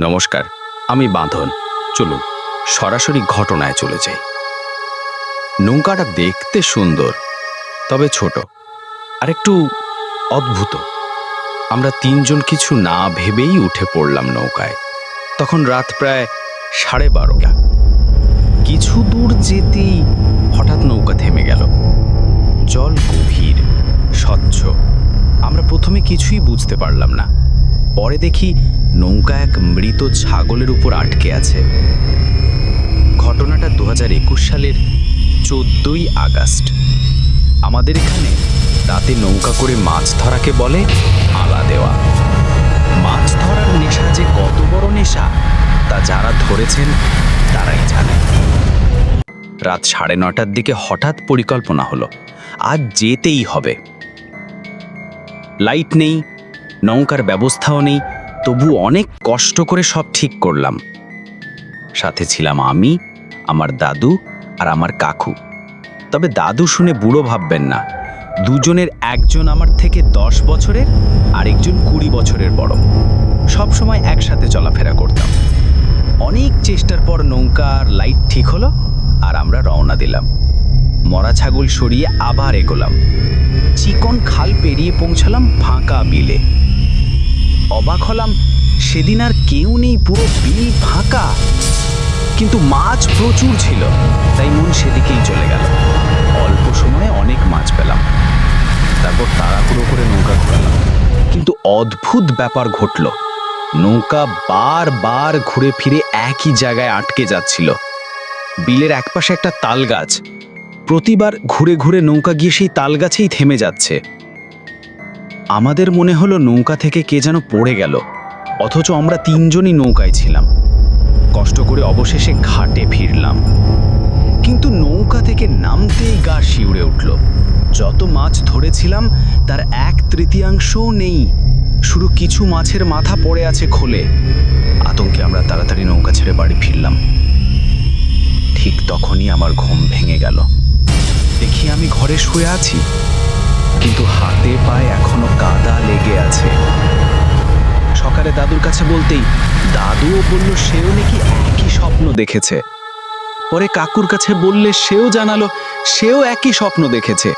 নমস্কার, আমি বাঁধন। চলুন, সরাসরি ঘটনায় চলে যাই। নৌকাটা দেখতে সুন্দর, তবে ছোট, আর একটু অদ্ভুত। আমরা তিনজন কিছু না ভেবেই উঠে পড়লাম নৌকায়। তখন রাত প্রায় সাড়ে বারোটা। কিছু দূর যেতেই হঠাৎ নৌকা থেমে গেল। জল গভীর, স্বচ্ছ। আমরা প্রথমে কিছুই বুঝতে পারলাম না। পরে দেখি নৌকা এক মৃত ছাগলের উপর আটকে আছে। ঘটনাটা দু হাজার একুশ সালের চোদ্দই আগস্ট। আমাদের এখানে রাতে নৌকা করে মাছ ধরাকে বলে আলা দেওয়া। মাছ ধরার নেশা যে কত বড় নেশা, তা যারা ধরেছেন, তারাই জানে রাত সাড়ে নটার দিকে হঠাৎ পরিকল্পনা হলো, আজ যেতেই হবে। লাইট নেই, নৌকার ব্যবস্থাও নেই তবু অনেক কষ্ট করে সব ঠিক করলাম। সাথে ছিলাম আমি, আমার দাদু আর আমার কাকু। তবে দাদু শুনে বুড়ো ভাববেন না, দুজনের একজন আমার থেকে দশ বছরের, আরেকজন কুড়ি বছরের বড়। সব সময় একসাথে চলাফেরা করতাম। অনেক চেষ্টার পর নৌকার লাইট ঠিক হলো আর আমরা রওনা দিলাম। মরা ছাগল সরিয়ে আবার এগোলাম। চিকন খাল পেরিয়ে পৌঁছালাম ফাঁকা বিলে। অবাক হলাম, সেদিন আর কেউ নেই, পুরো বিল ফাঁকা। কিন্তু মাছ প্রচুর ছিল, তাই মন সেদিকেই চলে গেল। অল্প সময়ে অনেক মাছ পেলাম। তারপর তাড়াহুড়ো করে নৌকা ঘোরালাম। কিন্তু অদ্ভুত ব্যাপার ঘটল। নৌকা বারবার ঘুরে ফিরে একই জায়গায় আটকে যাচ্ছিল। বিলের একপাশে একটা তাল গাছ। প্রতিবার ঘুরে ঘুরে নৌকা গিয়ে সেই তাল গাছেই থেমে যাচ্ছে। আমাদের মনে হলো নৌকা থেকে কে যেন পড়ে গেল, অথচ আমরা তিনজনই নৌকায় ছিলাম। কষ্ট করে অবশেষে ঘাটে ফিরলাম। কিন্তু নৌকা থেকে নামতেই গা শিউরে উঠল। যত মাছ ধরেছিলাম, তার এক তৃতীয়াংশও নেই। শুধু কিছু মাছের মাথা পড়ে আছে খোলে। আতঙ্কে আমরা তাড়াতাড়ি নৌকা ছেড়ে বাড়ি ফিরলাম। ঠিক তখনই আমার ঘুম ভেঙে গেল। দেখি আমি ঘরে শুয়ে আছি। কিন্তু হাতে পায়ে এখনও কাদা লেগে আছে। সকালে দাদুর কাছে বলতেই দাদুও বলল, সেও নাকি একই স্বপ্ন দেখেছে। পরে কাকুর কাছে বললে, সেও জানালো, সেও একই স্বপ্ন দেখেছে।